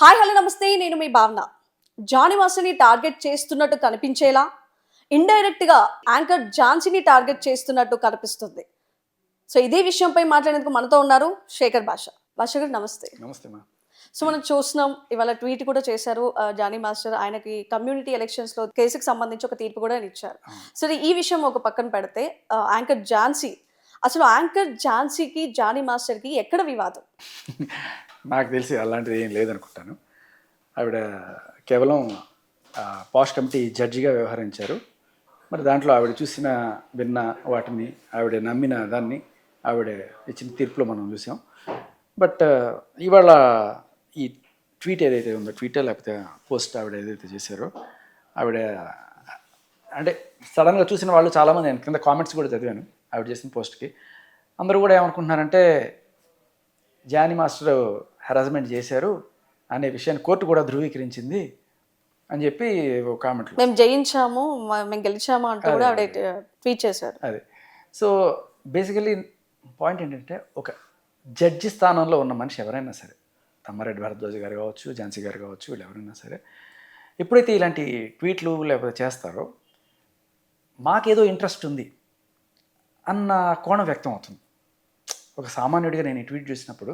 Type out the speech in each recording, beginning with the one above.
Hi hello నమస్తే. నేను మీ భావన. జానీ మాస్టర్ని టార్గెట్ చేస్తున్నట్టు కనిపించేలా ఇండైరెక్ట్గా యాంకర్ ఝాన్సీని టార్గెట్ చేస్తున్నట్టు కనిపిస్తుంది. సో ఇదే విషయంపై మాట్లాడేందుకు మనతో ఉన్నారు శేఖర్ భాష. భాష గారు నమస్తే. నమస్తే మా సో మనం చూస్తున్నాం ఇవాళ ట్వీట్ కూడా చేశారు జానీ మాస్టర్. ఆయనకి కమ్యూనిటీ ఎలక్షన్స్లో కేసుకి సంబంధించి ఒక తీర్పు కూడా ఇచ్చారు. సరే ఈ విషయం ఒక పక్కన పెడితే యాంకర్ ఝాన్సీ అసలు యాంకర్ ఝాన్సీకి జానీ మాస్టర్కి ఎక్కడ వివాదం? నాకు తెలిసి అలాంటిది ఏం లేదనుకుంటాను. ఆవిడ కేవలం పాస్ట్ పాష్ కమిటీ జడ్జిగా వ్యవహరించారు. మరి దాంట్లో ఆవిడ చూసిన విన్న వాటిని ఆవిడ నమ్మిన దాన్ని ఆవిడ ఇచ్చిన తీర్పులో మనం చూసాం. బట్ ఇవాళ ఈ ట్వీట్ ఏదైతే ఉందో ట్వీటర్ లేకపోతే పోస్ట్ ఆవిడ ఏదైతే చేశారో ఆవిడ అంటే సడన్గా చూసిన వాళ్ళు చాలామంది నేను కింద కామెంట్స్ కూడా చదివాను. ఆవిడ చేసిన పోస్ట్కి. అందరూ కూడా ఏమనుకుంటున్నారంటే జానీ మాస్టర్ హెరాస్మెంట్ చేశారు అనే విషయాన్ని కోర్టు కూడా ధృవీకరించింది అని చెప్పి ఒక కామెంట్లో. మేము జయించాము మేము గెలిచాము అంటూ కూడా ఆవిడ ట్వీట్ చేశారు. అదే. సో బేసికలీ పాయింట్ ఏంటంటే ఒక జడ్జి స్థానంలో ఉన్న మనిషి ఎవరైనా సరే తమ్మారెడ్డి భరద్వాజ్ గారు కావచ్చు ఝాన్సీ గారు కావచ్చు వీళ్ళు ఎవరైనా సరే ఎప్పుడైతే ఇలాంటి ట్వీట్లు లేకపోతే చేస్తారో మాకేదో ఇంట్రెస్ట్ ఉంది. అన్న కోణం వ్యక్తం అవుతుంది. ఒక సామాన్యుడిగా నేను ట్వీట్ చూసినప్పుడు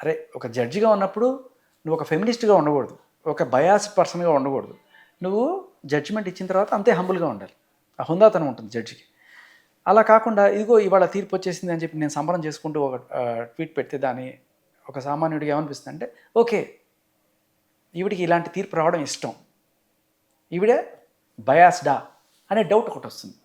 అరే ఒక జడ్జిగా ఉన్నప్పుడు నువ్వు ఒక ఫెమినిస్ట్గా ఉండకూడదు ఒక బయాస్ పర్సన్గా ఉండకూడదు. నువ్వు జడ్జిమెంట్ ఇచ్చిన తర్వాత అంతే హంబుల్గా ఉండాలి. ఆ హుందాతనం ఉంటుంది జడ్జికి. అలా కాకుండా ఇదిగో ఇవాళ తీర్పు వచ్చేసింది అని చెప్పి నేను సంబరం చేసుకుంటూ ఒక ట్వీట్ పెడితే దాన్ని ఒక సామాన్యుడిగా ఏమనిపిస్తుంది అంటే ఓకే ఈవిడికి ఇలాంటి తీర్పు రావడం ఇష్టం. ఈవిడే బయాస్డా అనే డౌట్ ఒకటి వస్తుంది.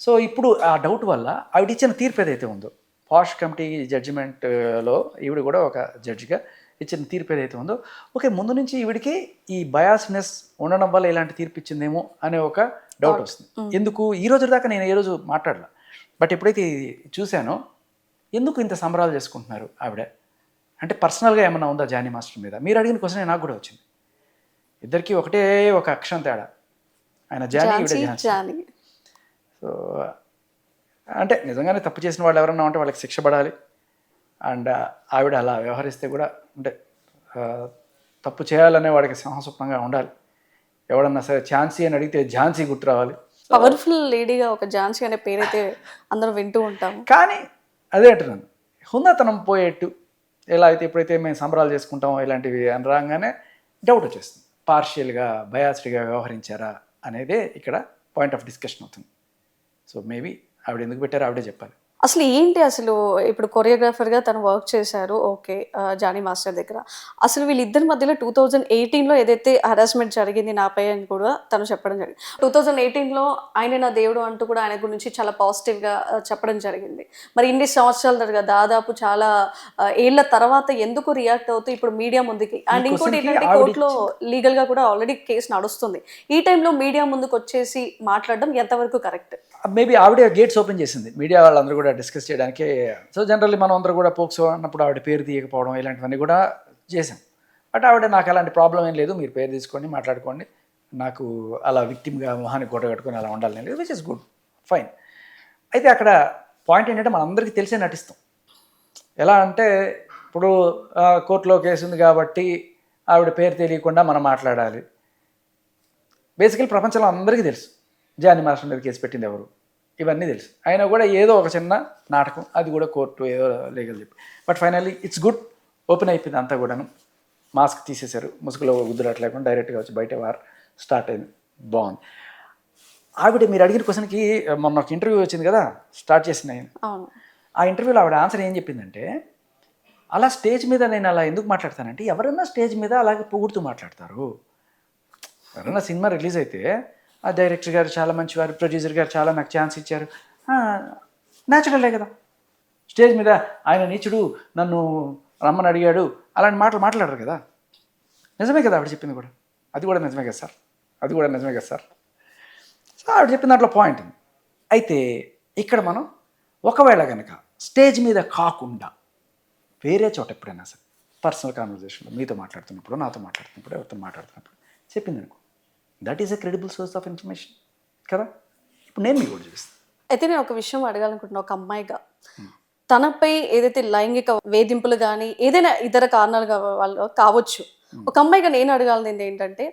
సో ఇప్పుడు ఆ డౌట్ వల్ల ఆవిడ ఇచ్చిన తీర్పు ఏదైతే ఉందో పాష్ కమిటీ జడ్జిమెంట్లో ఈవిడ కూడా ఒక జడ్జిగా ఇచ్చిన తీర్పు ఏదైతే ఉందో ఓకే ముందు నుంచి ఈవిడికి ఈ బయాస్నెస్ ఉండడం వల్ల ఇలాంటి తీర్పు ఇచ్చిందేమో అనే ఒక డౌట్ వస్తుంది. ఎందుకు? ఈ రోజు దాకా నేను ఏ రోజు మాట్లాడలా? బట్ ఎప్పుడైతే చూశానో ఎందుకు ఇంత సంబరాలు చేసుకుంటున్నారు ఆవిడ? అంటే పర్సనల్గా ఏమన్నా ఉందా జానీ మాస్టర్ మీద? మీరు అడిగిన క్వశ్చన్ నాకు కూడా వచ్చింది. ఇద్దరికి ఒకటే ఒక అక్షరం తేడా. ఆయన జానీ జానీ. సో అంటే నిజంగానే తప్పు చేసిన వాళ్ళు ఎవరన్నా ఉంటే వాళ్ళకి శిక్ష పడాలి. అండ్ ఆవిడ అలా వ్యవహరిస్తే కూడా అంటే తప్పు చేయాలనే వాడికి సింహస్వప్నంగా ఉండాలి. ఎవడన్నా సరే ఝాన్సీ అని అడిగితే ఝాన్సీ గుర్తు రావాలి. పవర్ఫుల్ లేడీగా ఒక ఝాన్సీ అనే పేరైతే అందరం వింటూ ఉంటాము కానీ అదే అంటున్నాను. హుందాతనం పోయేట్టు ఎలా అయితే ఎప్పుడైతే మేము సంబరాలు చేసుకుంటామో ఇలాంటివి అని రాగానే డౌట్ వచ్చేస్తుంది. పార్షియల్గా బయాస్డ్గా వ్యవహరించారా అనేదే ఇక్కడ పాయింట్ ఆఫ్ డిస్కషన్ అవుతుంది. సో మేబీ ఆవిడ ఎందుకు పెట్టారో ఆవిడే చెప్పాలి. అసలు ఏంటి అసలు ఇప్పుడు కొరియోగ్రాఫర్గా తను వర్క్ చేశారు? ఓకే జానీ మాస్టర్ దగ్గర. అసలు వీళ్ళిద్దరి మధ్యలో టూ థౌజండ్ ఎయిటీన్లో ఏదైతే హరాస్మెంట్ జరిగింది నాపై అని కూడా తను చెప్పడం జరిగింది. టూ థౌజండ్ ఎయిటీన్లో ఆయన నా దేవుడు అంటూ కూడా ఆయన గురించి చాలా పాజిటివ్గా చెప్పడం జరిగింది. మరి ఇన్ని సంవత్సరాల తర్వాత దాదాపు చాలా ఏళ్ళ తర్వాత ఎందుకు రియాక్ట్ అవుతూ ఇప్పుడు మీడియా ముందుకి? అండ్ ఇంకోటి ఏంటంటే కోర్టులో లీగల్గా కూడా ఆల్రెడీ కేసు నడుస్తుంది. ఈ టైంలో మీడియా ముందుకు వచ్చేసి మాట్లాడడం ఎంతవరకు కరెక్ట్? మేబీ ఆవిడే గేట్స్ ఓపెన్ చేసింది. మీడియా వాళ్ళందరూ కూడా డిస్కస్ చేయడానికి. సో జనరల్లీ మనం అందరూ కూడా పోక్సో అన్నప్పుడు ఆవిడ పేరు తీయకపోవడం ఇలాంటివన్నీ కూడా చేశాం. బట్ ఆవిడ నాకు అలాంటి ప్రాబ్లం ఏం లేదు. మీరు పేరు తీసుకోండి మాట్లాడుకోండి. నాకు అలా విక్టిమ్గా మొహాన్ని కోట కట్టుకొని అలా ఉండాలని లేదు విచ్ ఇస్ గుడ్ ఫైన్ అయితే అక్కడ పాయింట్ ఏంటంటే మనందరికీ తెలిసే నటిస్తాం. ఎలా అంటే ఇప్పుడు కోర్టులో కేసు ఉంది కాబట్టి ఆవిడ పేరు తెలియకుండా మనం మాట్లాడాలి. బేసికల్ ప్రపంచంలో అందరికీ తెలుసు. జానీ మాస్టర్ మీద కేసు పెట్టింది ఎవరు? ఇవన్నీ తెలుసు. అయినా కూడా ఏదో ఒక చిన్న నాటకం అది కూడా కోర్టు ఏదో లీగల్ చెప్పి. But finally it's good open అయిపోయింది అంతా కూడాను. మాస్క్ తీసేశారు. ముసుగులో గుద్దురాట్ లేకుండా డైరెక్ట్గా వచ్చి బయట వార్ స్టార్ట్ అయింది. బాగుంది. ఆవిడ మీరు అడిగిన క్వశ్చన్కి మొన్న ఒక ఇంటర్వ్యూ వచ్చింది కదా స్టార్ట్ చేసిన ఆయన. ఆ ఇంటర్వ్యూలో ఆవిడ ఆన్సర్ ఏం చెప్పిందంటే అలా స్టేజ్ మీద నేను అలా ఎందుకు మాట్లాడతానంటే ఎవరన్నా స్టేజ్ మీద అలాగే పొగుడుతూ మాట్లాడతారు. ఎవరన్నా సినిమా రిలీజ్ అయితే ఆ డైరెక్టర్ గారు చాలా మంచివారు ప్రొడ్యూసర్ గారు చాలా నాకు ఛాన్స్ ఇచ్చారు. న్యాచురలే కదా. స్టేజ్ మీద ఆయన నీచుడు నన్ను రమ్మని అడిగాడు. అలాంటి మాటలు మాట్లాడరు కదా. నిజమే కదా ఆవిడ చెప్పింది కూడా. అది కూడా నిజమే కదా సార్. అది కూడా నిజమే కదా సార్. సో ఆవిడ చెప్పిన దాంట్లో పాయింట్ అయితే ఇక్కడ మనం ఒకవేళ కనుక స్టేజ్ మీద కాకుండా వేరే చోట ఎప్పుడైనా సరే పర్సనల్ కాన్వర్జేషన్లో మీతో మాట్లాడుతున్నప్పుడు నాతో మాట్లాడుతున్నప్పుడు ఎవరితో మాట్లాడుతున్నప్పుడు చెప్పింది అనుకో that is a credible source of information కదా ఇప్పుడు నేను మీకు కూడా చూపిస్తాను అయితే నేను ఒక విషయం అడగాలనుకుంటున్నా ఒక అమ్మాయిగా. తనపై ఏదైతే లైంగిక వేధింపులు కానీ ఏదైనా ఇతర కారణాలు వాళ్ళు కావచ్చు. ఒక అమ్మాయిగా నేను అడగాల్సింది ఏంటంటే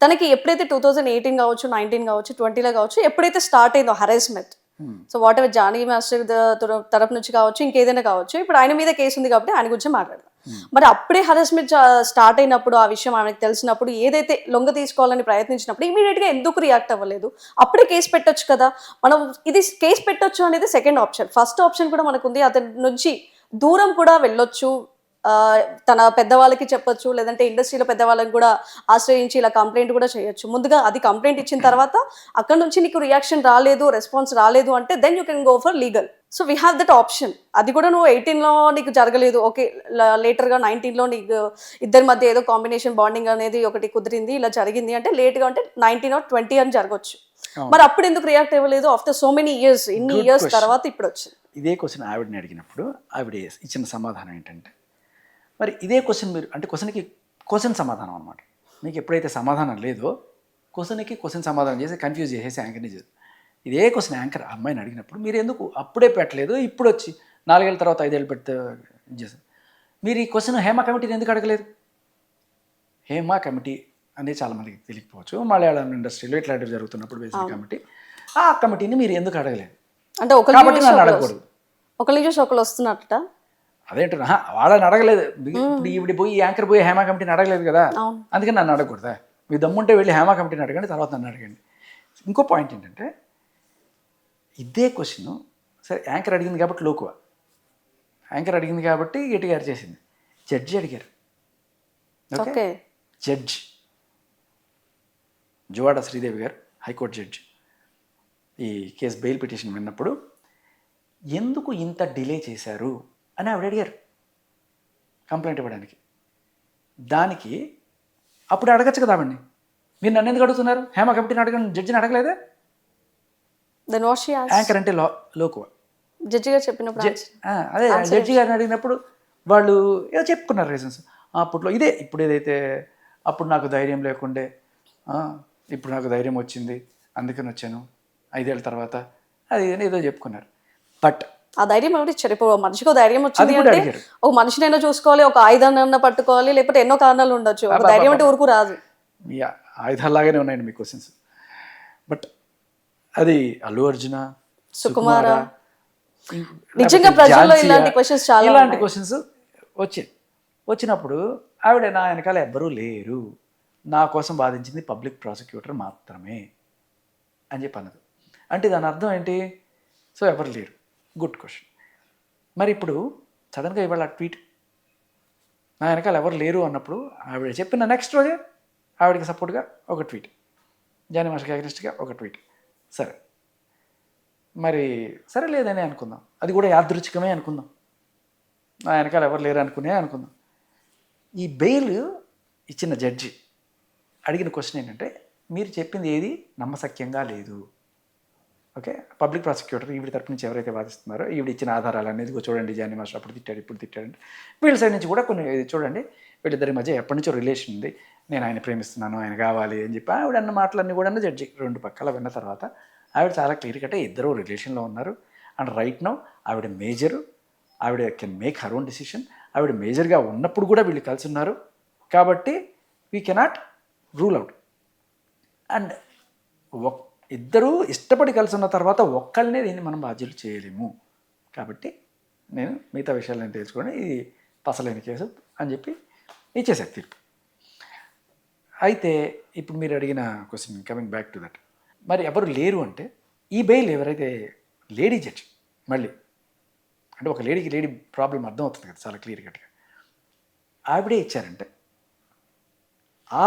తనకి ఎప్పుడైతే టూ థౌజండ్ ఎయిటీన్ కావచ్చు నైన్టీన్ కావచ్చు ట్వంటీలో కావచ్చు ఎప్పుడైతే స్టార్ట్ అయిందో harassment so whatever Jani master the- తరపు నుంచి కావచ్చు ఇంకేదైనా కావచ్చు ఇప్పుడు ఆయన మీద కేసు ఉంది కాబట్టి ఆయన గురించి మాట్లాడదాం. మరి అప్పుడే హరాస్మెంట్ స్టార్ట్ అయినప్పుడు ఆ విషయం ఆమెకు తెలిసినప్పుడు ఏదైతే లొంగ తీసుకోవాలని ప్రయత్నించినప్పుడు ఇమీడియట్గా ఎందుకు రియాక్ట్ అవ్వలేదు? అప్పుడే కేసు పెట్టొచ్చు కదా. మనం ఇది కేసు పెట్టొచ్చు అనేది సెకండ్ ఆప్షన్. ఫస్ట్ ఆప్షన్ కూడా మనకు ఉంది అతని నుంచి దూరం కూడా వెళ్ళొచ్చు. తన పెద్దవాళ్ళకి చెప్పొచ్చు. లేదంటే ఇండస్ట్రీలో పెద్దవాళ్ళకి కూడా ఆశ్రయించి ఇలా కంప్లైంట్ కూడా చేయొచ్చు. ముందుగా అది కంప్లైంట్ ఇచ్చిన తర్వాత అక్కడ నుంచి నీకు రియాక్షన్ రాలేదు రెస్పాన్స్ రాలేదు అంటే then you can go for legal so we have that option అది కూడా నువ్వు 18 లో నీకు జరగలేదు. ఓకే లేటర్గా నైన్టీన్లో నీకు ఇద్దరి మధ్య ఏదో కాంబినేషన్ బాండింగ్ అనేది ఒకటి కుదిరింది ఇలా జరిగింది అంటే లేట్గా అంటే నైన్టీన్ ఆర్ ట్వంటీ అని జరగవచ్చు మరి అప్పుడు ఎందుకు రియాక్ట్ అవ్వలేదు? ఆఫ్టర్ సో మెనీ ఇయర్స్ ఇన్ని ఇయర్స్. తర్వాత ఇప్పుడు వచ్చింది. ఇదే క్వశ్చన్ ఆవిడని అడిగినప్పుడు ఆవిడ ఇచ్చిన సమాధానం ఏంటంటే మరి ఇదే క్వశ్చన్ మీరు అంటే క్వశ్చన్కి క్వశ్చన్ సమాధానం అనమాట మీకు ఎప్పుడైతే సమాధానం లేదో క్వశ్చన్కి క్వశ్చన్ సమాధానం చేసి కన్ఫ్యూజ్ చేసేసి యాంకర్ని చేసి ఇదే క్వశ్చన్ యాంకర్ ఆ అమ్మాయిని అడిగినప్పుడు మీరు ఎందుకు అప్పుడే పెట్టలేదు? ఇప్పుడు వచ్చి నాలుగేళ్ళ తర్వాత ఐదేళ్ళు పెడితే చేశారు. మీరు ఈ క్వశ్చన్ హేమ కమిటీని ఎందుకు అడగలేదు? హేమ కమిటీ అనేది చాలామందికి తెలియకపోవచ్చు. మలయాళం ఇండస్ట్రీలో ఇట్లాంటివి జరుగుతున్నప్పుడు వేసిన కమిటీ. ఆ కమిటీని మీరు ఎందుకు అడగలేదు? అంటే కాబట్టి నన్ను అడగకూడదు. ఒకరి చూసి ఒకరు వస్తున్నట్ట? అదేంటారు ఆహా, వాళ్ళని అడగలేదు. ఇప్పుడు ఈవిడ పోయి యాంకర్ పోయి హేమా కమిటీని అడగలేదు కదా. అందుకని నన్ను అడగకూడదా? మీ దమ్ముంటే వెళ్ళి హేమా కమిటీని అడగండి తర్వాత నన్ను అడగండి. ఇంకో పాయింట్ ఏంటంటే ఇదే క్వశ్చన్ సరే యాంకర్ అడిగింది కాబట్టి లోకువ. యాంకర్ అడిగింది కాబట్టి గట్టిగా చేసింది. జడ్జి అడిగారు. Okay okay judge Juvvadi Sridevi గారు హైకోర్టు జడ్జి ఈ కేసు బెయిల్ పిటిషన్ విన్నప్పుడు ఎందుకు ఇంత డిలే చేశారు? అని ఆవిడ అడిగారు. కంప్లైంట్ ఇవ్వడానికి. దానికి అప్పుడు అడగచ్చు కదా ఆవిడ్ని. మీరు నన్ను ఎందుకు అడుగుతున్నారు? హేమ కమిటీని అడగండి జడ్జిని అడగలేదే? దెన్ వాట్ షీ యాంకర్ అంటే లో లోకువ. జడ్జి గారు చెప్పినప్పుడు అదే జడ్జి గారిని అడిగినప్పుడు వాళ్ళు ఏదో చెప్పుకున్నారు రీజన్స్ అప్పట్లో ఇదే ఇప్పుడు ఏదైతే అప్పుడు నాకు ధైర్యం లేకుండే ఇప్పుడు నాకు ధైర్యం వచ్చింది అందుకని వచ్చాను. ఐదేళ్ళ తర్వాత అది ఏదో చెప్పుకున్నారు. బట్ ఆ ధైర్యం ఎవరు ఇచ్చారు ఇప్పుడు మనిషికి ధైర్యం వచ్చింది అంటే. ఒక మనిషినైనా చూసుకోవాలి ఒక ఆయుధాన్ని పట్టుకోవాలి లేకపోతే ఎన్నో కారణాలు ఉండొచ్చు. ఒక ధైర్యం అంటే ఊరుకు రాదు. మీ ఆయుధాలాగానే ఉన్నాయండి మీ క్వశ్చన్స్ బట్ అది అల్లు అర్జున సుకుమార. నిజంగా ప్రజల్లో ఇలాంటి questions చాలా ఇలాంటి. క్వశ్చన్స్ వచ్చాయి. వచ్చినప్పుడు ఆవిడ నా వెనకాల ఎవ్వరూ లేరు. నా కోసం బాధించింది పబ్లిక్ ప్రాసిక్యూటర్ మాత్రమే అని చెప్పి అన్నది. అంటే దాని అర్థం ఏంటి? సో ఎవరు లేరు. గుడ్ క్వశ్చన్ మరి ఇప్పుడు సడన్గా ఇవాళ ట్వీట్ నా వెనకాల ఎవరు లేరు అన్నప్పుడు ఆవిడ చెప్పిన నెక్స్ట్ రోజే ఆవిడకి సపోర్ట్గా ఒక ట్వీట్ జానీ మాస్టర్కి అగ్నిస్ట్గా ఒక ట్వీట్ సరే. మరి సరే లేదని అనుకుందాం. అది కూడా యాదృచ్ఛికమే అనుకుందాం. నా వెనకాల ఎవరు లేరు అనుకునే అనుకుందాం. ఈ బెయిల్ ఇచ్చిన జడ్జి అడిగిన క్వశ్చన్ ఏంటంటే మీరు చెప్పింది ఏది? నమ్మసక్యంగా లేదు. ఓకే? పబ్లిక్ ప్రాసిక్యూటర్ ఈవిడ తరపు నుంచి ఎవరైతే వాదిస్తున్నారో ఈవిడ ఇచ్చిన ఆధారాలు అనేది చూడండి జాని మాస్టర్ అప్పుడు తిట్టాడు ఇప్పుడు తిట్టాడు. వీళ్ళ సైడ్ నుంచి కూడా కొన్ని చూడండి వీళ్ళిద్దరి మధ్య ఎప్పటి నుంచో రిలేషన్ ఉంది. నేను ఆయన ప్రేమిస్తున్నాను ఆయన కావాలి అని చెప్పి ఆవిడ అన్న మాటలన్నీ కూడా జడ్జి. రెండు పక్కల విన్న తర్వాత ఆవిడ చాలా క్లియర్ కట్టే ఇద్దరు రిలేషన్లో ఉన్నారు. అండ్ రైట్ నౌ ఆవిడ మేజరు ఆవిడ can make her own decision. ఆవిడ మేజర్గా ఉన్నప్పుడు కూడా వీళ్ళు కలిసి ఉన్నారు. కాబట్టి we cannot rule out. And ఒక్ ఇద్దరూ ఇష్టపడి కలిసి ఉన్న తర్వాత ఒక్కళ్ళనే దీన్ని మనం బాధ్యులు చేయలేము. కాబట్టి నేను మిగతా విషయాలు నేను తెలుసుకొని ఇది పసలేని కేసు అని చెప్పి ఇచ్చేసారు తీర్పు. అయితే ఇప్పుడు మీరు అడిగిన question coming back to that మరి ఎవరు లేరు అంటే ఈ బెయిల్ ఎవరైతే లేడీ జడ్జి మళ్ళీ అంటే ఒక లేడీకి లేడీ ప్రాబ్లం అర్థమవుతుంది కదా చాలా క్లియర్ కట్గా. ఆవిడే ఇచ్చారంటే ఆ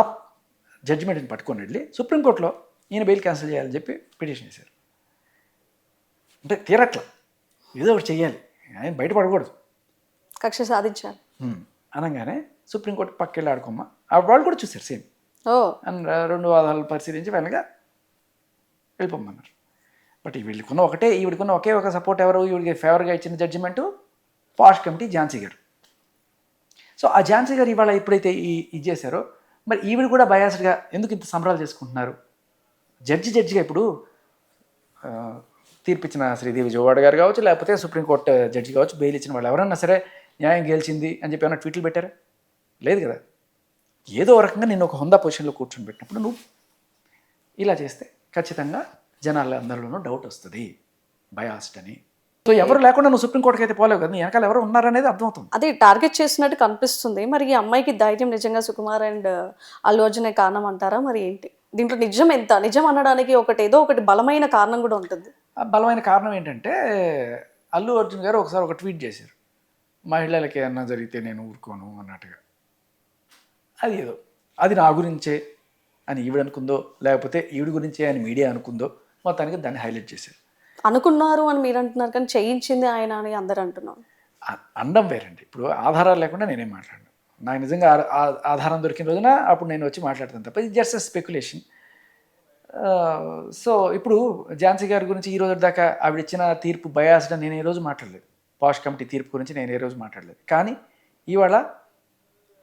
జడ్జిమెంట్ని పట్టుకొని వెళ్ళి సుప్రీంకోర్టులో ఈయన బెయిల్ క్యాన్సిల్ చేయాలని చెప్పి పిటిషన్ చేశారు అంటే తీరట్లా. ఏదో ఒకటి చెయ్యాలి. ఆయన బయటపడకూడదు. కక్ష సాధించారు హ్మ్. అనగానే సుప్రీంకోర్టు పక్కెళ్ళి ఆడుకోమ్మా. వాళ్ళు కూడా చూశారు సేమ్. రెండు వాదాలు పరిశీలించి వెనక వెళ్ళిపోమన్నారు. బట్ వీళ్ళకున్న ఒకటే ఈవిడికున్న ఒకే ఒక సపోర్ట్ ఎవరు? ఈవిడికి ఫేవర్గా ఇచ్చిన జడ్జిమెంటు పాష్ కమిటీ ఝాన్సీ గారు. సో ఆ ఝాన్సీ గారు ఇవాళ ఎప్పుడైతే ఈ ఇది చేశారో మరి ఈవిడ కూడా బయాస్డ్గా ఎందుకు ఇంత సంబరాలు చేసుకుంటున్నారు? జడ్జి జడ్జిగా ఇప్పుడు తీర్పిచ్చిన శ్రీదేవి జోవాడ్ గారు కావచ్చు లేకపోతే సుప్రీంకోర్టు జడ్జి కావచ్చు బెయిల్ ఇచ్చిన వాళ్ళు ఎవరన్నా సరే న్యాయం గెలిచింది అని చెప్పి ఏమైనా ట్వీట్లు పెట్టారా? లేదు కదా? ఏదో రకంగా నేను ఒక హొందా పొజిషన్లో కూర్చొని పెట్టినప్పుడు నువ్వు ఇలా చేస్తే ఖచ్చితంగా జనాల అందరిలోనూ డౌట్ వస్తుంది. బయాస్డ్ అని. సో ఎవరు లేకుండా నువ్వు సుప్రీంకోర్టుకి అయితే పోలేవు కదా నీ వెనకాల ఎవరు ఉన్నారనేది అర్థమవుతుంది. అదే టార్గెట్ చేసినట్టు కనిపిస్తుంది. మరి ఈ అమ్మాయికి ధైర్యం నిజంగా సుకుమార్ అండ్ అల్లు అర్జునే కారణం అంటారా? మరి ఏంటి? దీంట్లో నిజం ఎంత? నిజం అనడానికి ఒకటి ఏదో ఒకటి బలమైన కారణం కూడా ఉంటుంది. ఆ బలమైన కారణం ఏంటంటే అల్లు అర్జున్ గారు ఒకసారి ఒక ట్వీట్ చేశారు. మహిళలకి ఏమన్నా జరిగితే నేను ఊరుకోను అన్నట్టుగా. అది ఏదో. అది నా గురించే అని ఈవిడ అనుకుందో లేకపోతే ఈవిడ గురించే అని మీడియా అనుకుందో మొత్తానికి దాన్ని హైలైట్ చేశారు. అనుకున్నారు అని మీరు అంటున్నారు కానీ చేయించింది ఆయన అని అందరు అంటున్నారు. అండం వేరండి. ఇప్పుడు ఆధారాలు లేకుండా నేనేం మాట్లాడను. నాకు నిజంగా ఆధారం దొరికిన రోజున అప్పుడు నేను వచ్చి మాట్లాడతాను తప్ప ఇది జస్ట్ స్పెక్యులేషన్ సో ఇప్పుడు ఝాన్సీ గారి గురించి ఈ రోజు దాకా ఆవిడ ఇచ్చిన తీర్పు బయాస్డ్ నేను ఏ రోజు మాట్లాడలేదు. పాష్ కమిటీ తీర్పు గురించి నేను ఏ రోజు మాట్లాడలేదు. కానీ ఇవాళ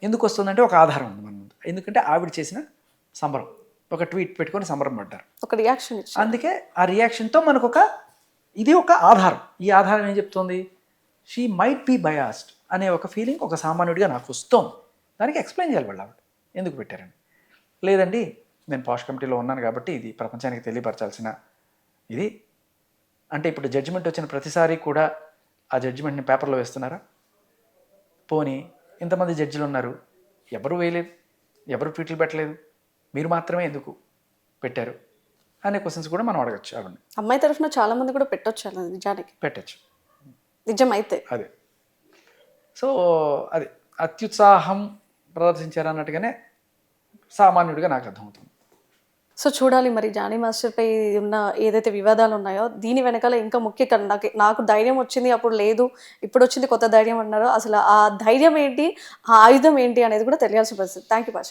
ఎందుకు వస్తుందంటే ఒక ఆధారం ఉంది మన ముందు. ఎందుకంటే ఆవిడ చేసిన సంబరం. ఒక ట్వీట్ పెట్టుకొని సంబరం పడ్డారు. ఒక రియాక్షన్ అందుకే ఆ రియాక్షన్తో మనకు ఒక ఇది ఒక ఆధారం. ఈ ఆధారం ఏం చెప్తుంది? షీ మైట్ బీ బయాస్డ్ అనే ఒక ఫీలింగ్ ఒక సామాన్యుడిగా నాకు వస్తోంది. దానికి ఎక్స్ప్లెయిన్ చేయాలి వాళ్ళు ఆవిడ. ఎందుకు పెట్టారని. లేదండి నేను పాష్ కమిటీలో ఉన్నాను కాబట్టి ఇది ప్రపంచానికి తెలియపరచాల్సిన ఇది. అంటే ఇప్పుడు జడ్జిమెంట్ వచ్చిన ప్రతిసారి కూడా ఆ జడ్జిమెంట్ని పేపర్లో వేస్తున్నారా? పోనీ ఇంతమంది జడ్జిలు ఉన్నారు. ఎవరు వేయలేదు ఎవరు ట్వీట్లు పెట్టలేదు మీరు మాత్రమే ఎందుకు పెట్టారు అనే క్వశ్చన్స్ కూడా మనం అడగచ్చు. ఆవిడని అమ్మాయి తరఫున చాలా మంది కూడా పెట్టొచ్చు నిజానికి. పెట్టచ్చు. నిజం అయితే అదే. సో అది అత్యుత్సాహం ప్రదర్శించారు అన్నట్టుగానే సామాన్యుడిగా నాకు అర్థమవుతుంది. సో చూడాలి మరి జానీ మాస్టర్పై ఉన్న ఏదైతే వివాదాలు ఉన్నాయో దీని వెనకాల ఇంకా ముఖ్య నాకు నాకు ధైర్యం వచ్చింది అప్పుడు లేదు ఇప్పుడు వచ్చింది కొత్త ధైర్యం అన్నారు అసలు ఆ ధైర్యం ఏంటి ఆ ఆయుధం ఏంటి అనేది కూడా తెలియాల్సిన పరిస్థితి. థ్యాంక్ యూ భాష